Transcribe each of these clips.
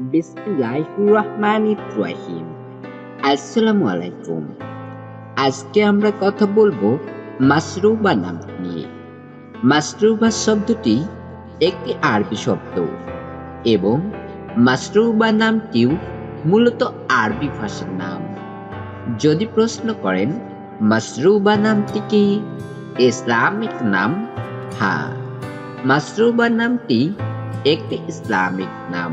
বিসমিল্লাহির রহমানির রহিম। আসসালামু আলাইকুম আজকে আমরা কথা বলব মাসরুবা নাম নিয়ে। মাসরুবা শব্দটি একটি আরবি শব্দ এবং মাসরুবা নামটিও মূলত আরবি ভাষার নাম। যদি প্রশ্ন করেন মাসরুবা নামটি কি? ইসলামিক নাম? হ্যাঁ মাসরুবা নামটি একটি ইসলামিক নাম।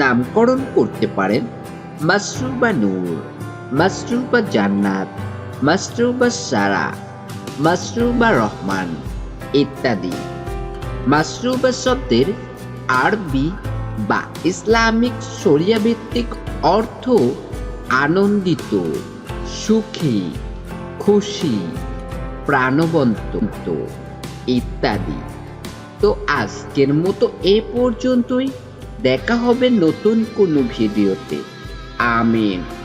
নামকরণ করতে পারেন। মাসরুবা নূর মাসরুবা জান্নাত মাসরুবা সারা মাসরুবা রহমান ইত্যাদি। মাসরুবা শব্দের আরবি বা ইসলামিক শরিয়া ভিত্তিক অর্থ আনন্দিত, সুখী, খুশি, প্রাণবন্ত ইত্যাদি। তো আজকের মতো এ পর্যন্তই। দেখা হবে নতুন কোনো ভিডিওতে। আমিন।